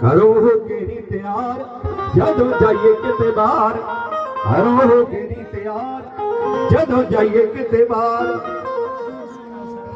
ਕਰੋ ਹੋ ਕੇ ਨੀ ਤਿਆਰ? ਜਦੋਂ ਜਾਈਏ ਕਿਤੇ ਬਾਹਰ, ਕਰੋ ਹੋ ਕੇ ਨੀ ਤਿਆਰ? ਜਦੋਂ ਜਾਈਏ ਕਿਤੇ ਬਾਹਰ,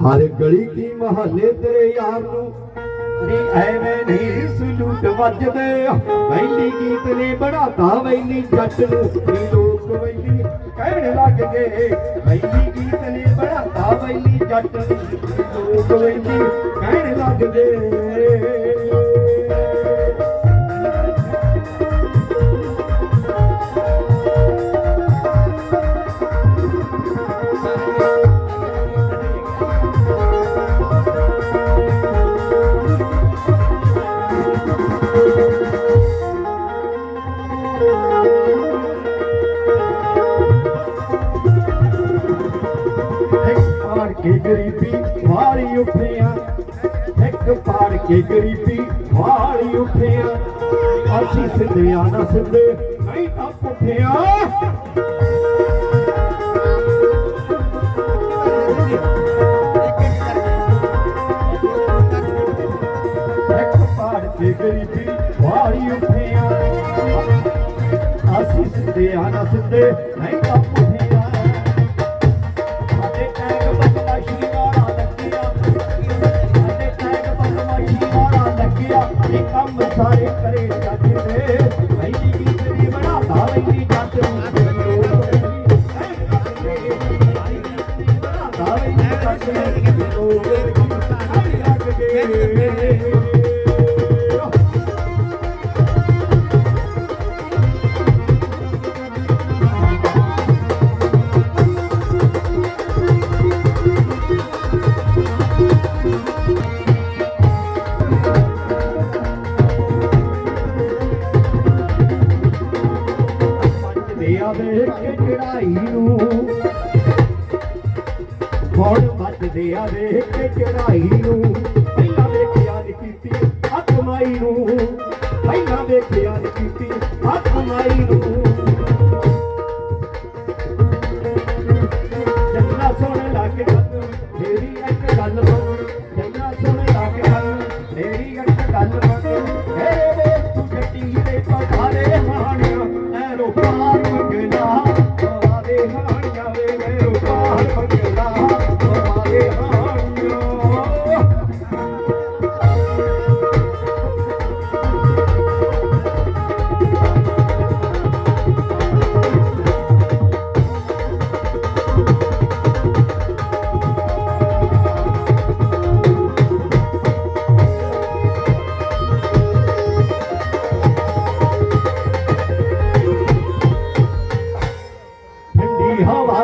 ਹਰ ਗਲੀ ਕੀ ਮਹੱਲੇ ਤੇਰੇ ਯਾਰ ਨੂੰ ਨੀ ਐਵੇਂ ਨਹੀਂ ਸਲੂਟ ਵੱਜਦੇ। ਵੈਲੀ ਗੀਤ ਨੇ ਬਣਾਤਾ ਵੈਲੀ ਜੱਟ ਨੂੰ, ਨੀ ਲੋਕ ਵੈਲੀ ਕਹਿਣ ਲੱਗ ਗਏ। ਵੈਲੀ ਗੀਤ ਨੇ ਬਣਾਤਾ ਵੈਲੀ ਜੱਟ ਨੂੰ ਲੋਕ ਵੈਲੀ ਕਹਿਣ ਲੱਗ ਗਏ। ਕੇ ਗਰੀਬੀ ਵਾਲੀ ਉੱਠਿਆ। ਇੱਕ ਪਾੜ ਕੇ ਗਰੀਬੀ ਵਾਲੀ ਉੱਠਿਆ। ਅਸੀਂ ਸਿੱਧਿਆਂ ਨਾ ਸਿੱਧੇ, ਨਹੀਂ ਤਾਂ ਪੁੱਠਿਆ ਗਰੀਬੀ ਵਾਲੀ ਉੱਠਿਆ। ਅਸੀਂ ਸਿੱਧੇ ਆਣਾ ਸਿੱਧੇ, ਨਹੀਂ ਤਾਂ ਪੁੱਠਿਆ ਹੁਣ ਮੱਚਦੇ ਆ ਵੇਖ ਕੇ ਚੜਾਈ ਨੂੰ। ਪਹਿਲਾਂ ਵੇਖਿਆ ਨੀ ਕੀਤੀ ਹੱਥ ਮਾਈ ਨੂੰ। ਪਹਿਲਾਂ ਵੇਖਿਆ ਨੀ ਕੀਤੀ ਹੱਥ ਮਾਈ ਨੂੰ।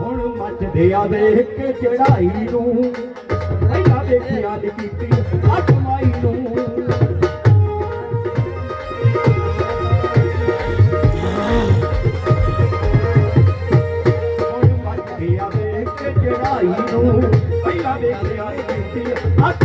ਹੁਣ ਮੱਚਦੇ ਆ ਵੇਖ ਕੇ ਚੜਾਈ ਨੂੰ। ਪਹਿਲਾਂ ਵੇਖਿਆ ਨੀ ਕੀਤੀ ਅੱਖ ਮਾਈ ਨੂੰ। ਹੁਣ ਮੱਚਦੇ ਆ ਵੇਖ ਕੇ ਚੜਾਈ ਨੂੰ। ਪਹਿਲਾਂ ਵੇਖਿਆ ਨੀ ਕੀਤੀ ਅੱਖ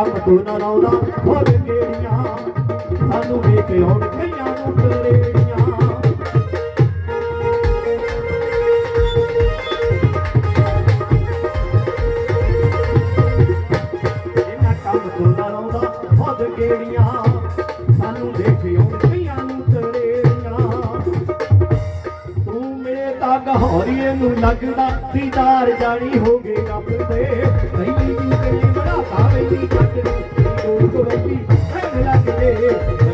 ਕੰਮ ਤੋਂ ਨਾ ਲਾਉਂਦਾ ਖੁਦ ਗੇੜੀਆਂ ਸਾਨੂੰ ਵੇਖ ਆਉਣ ਕਈਆਂ ਨੂੰ ਕਰੇੜੀਆਂ ਇਹਨਾਂ ਕੰਮ ਤੋਂ ਨਾ ਲਾਉਂਦਾ ਖੁਦ ਗੇੜੀਆਂ ਗਹੌਰੀਏ ਨੂੰ ਲੱਗਦਾ ਦੀਦਾਰ ਜਾਣੀ ਹੋਗੇ ਗੱਪ ਤੇ। ਪਹਿਲੀ ਜੀ ਤੇ ਬੜਾ ਤਾਵੇ ਦੀ ਕੱਟ ਨੂੰ ਤੂੰ ਕਵੱਡੀ ਐਨ ਲੱਗਦੇ